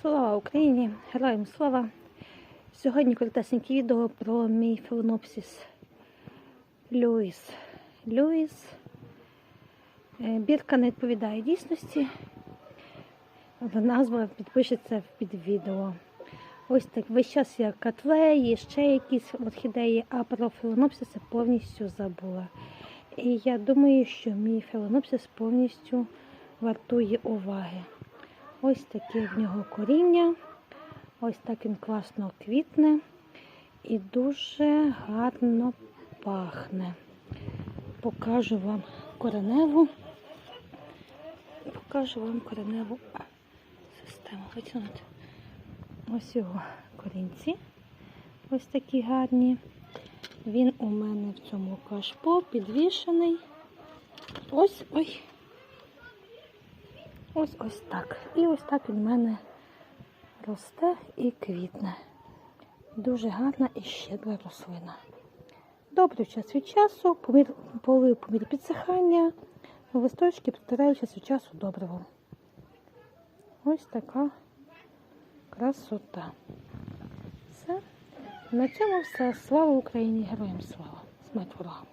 Слава Україні! Героям слава! Сьогодні коротесеньке відео про мій феленопсис Люїс. Люїс. Е, Бірка не відповідає дійсності. Назва підпишеться під відео. Ось так весь час я котлеї, ще якісь орхідеї, а про феленопсиси повністю забула. І я думаю, що мій феленопсис повністю вартує уваги. Ось таке в нього коріння. Ось так він класно квітне і дуже гарно пахне. Покажу вам кореневу. Покажу вам кореневу систему. Витягнути. Ось його корінці. Ось такі гарні. Він у мене в цьому кашпо підвішений. Ось ой. Ось ось так. І ось так він в мене росте і квітне. Дуже гарна і щедра рослина. Добре час від часу, помір, по мірі підсихання, листочки протираю час від часу добриво. Ось така красота. Все. На цьому все. Слава Україні! Героям слава! Смерть ворогам!